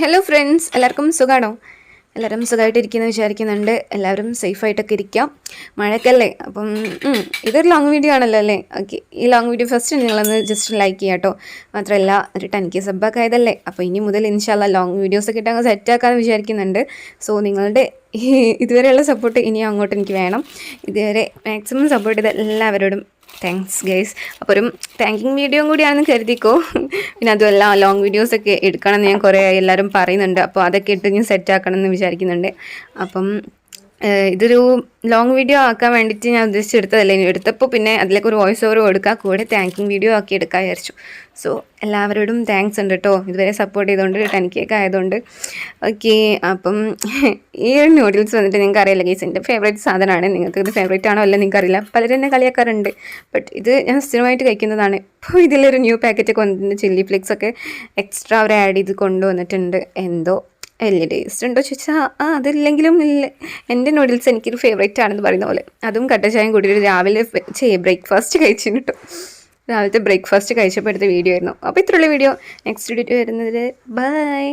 Hello friends എല്ലാവർക്കും സുഖമാണോ എല്ലാവരും സുഖമായിട്ടിരിക്കുന്നു വിചാരിക്കുന്നുണ്ട്. എല്ലാവരും സേഫായിട്ടൊക്കെ ഇരിക്കാം. മഴക്കല്ലേ അപ്പം ഇതൊരു ലോങ് വീഡിയോ ആണല്ലോ അല്ലേ? ഓക്കെ ഈ ലോങ് വീഡിയോ ഫസ്റ്റ് നിങ്ങളൊന്ന് ജസ്റ്റ് ലൈക്ക് ചെയ്യാം കേട്ടോ മാത്രമല്ല ഒരു ടെൻ കെ സബ്ബൊക്കെ ആയതല്ലേ? അപ്പോൾ ഇനി മുതൽ ഇൻഷാല്ല ലോങ് വീഡിയോസൊക്കെ ഇട്ട് സെറ്റ് സെറ്റാക്കാമെന്ന് വിചാരിക്കുന്നുണ്ട്. സോ നിങ്ങളുടെ ഇതുവരെയുള്ള സപ്പോർട്ട് ഇനിയും അങ്ങോട്ട് എനിക്ക് വേണം. ഇതുവരെ മാക്സിമം സപ്പോർട്ട് ചെയ്ത എല്ലാവരോടും താങ്ക്സ് ഗൈസ് അപ്പോൾ ഒരു താങ്കിങ് വീഡിയോ കൂടിയാണെന്ന് കരുതിക്കോ? പിന്നെ അതുമല്ല ലോങ് വീഡിയോസൊക്കെ എടുക്കണം എന്ന് ഞാൻ കുറേ എല്ലാവരും പറയുന്നുണ്ട്. അപ്പോൾ അതൊക്കെ ഇട്ട് ഞാൻ സെറ്റ് ആക്കണം എന്ന് വിചാരിക്കുന്നുണ്ട്. അപ്പം ഇതൊരു ലോങ് വീഡിയോ ആക്കാൻ വേണ്ടിയിട്ട് ഞാൻ ഉദ്ദേശിച്ചെടുത്തതല്ല? ഇനി എടുത്തപ്പോൾ പിന്നെ അതിലേക്ക് ഒരു വോയിസ് ഓവർ കൊടുക്കുക കൂടെ താങ്കിങ് വീഡിയോ ആക്കി എടുക്കാൻ വിചാരിച്ചു. സോ എല്ലാവരോടും താങ്ക്സ് ഉണ്ട് കേട്ടോ ഇതുവരെ സപ്പോർട്ട് ചെയ്തുകൊണ്ട് ടെൻ കേക്ക് ആയതുകൊണ്ട് ഓക്കെ അപ്പം ഈ ഒരു നൂഡിൽസ് വന്നിട്ട് നിങ്ങൾക്ക് അറിയില്ല ഗീസ് എന്റെ ഫേവറേറ്റ് സാധനമാണ്. നിങ്ങൾക്ക് ഇത് ഫേവറേറ്റ് ആണോ അല്ല നിങ്ങൾക്ക് അറിയില്ല. പലരും എന്നെ കളിയാക്കാറുണ്ട്. ബട്ട് ഇത് ഞാൻ സ്ഥിരമായിട്ട് കഴിക്കുന്നതാണ്. ഇപ്പോൾ ഇതിലൊരു ന്യൂ പാക്കറ്റ് വന്നിട്ടുണ്ട് ചില്ലി ഫ്ലേക്സ് ഒക്കെ എക്സ്ട്രാ അവർ ആഡ് ചെയ്ത് കൊണ്ടുവന്നിട്ടുണ്ട്. എന്തോ വലിയ ടേസ്റ്റ് ഉണ്ടോ ചോദിച്ചാൽ ആ അതില്ലെങ്കിലും ഇല്ല എന്റെ നൂഡിൽസ് എനിക്കൊരു ഫേവറേറ്റ് ആണെന്ന് പറയുന്ന പോലെ. അതും കട്ടച്ചായം ചായം കൂട്ടിയിട്ട് രാവിലെ ചെയ്യ ബ്രേക്ക്ഫാസ്റ്റ് കഴിച്ചു കേട്ടോ രാവിലത്തെ ബ്രേക്ക്ഫാസ്റ്റ് കഴിച്ചപ്പോൾ എടുത്ത വീഡിയോ ആയിരുന്നു. അപ്പോൾ ഇത്രയുള്ള വീഡിയോ നെക്സ്റ്റ് വീഡിയോ വരുന്നത് ബൈ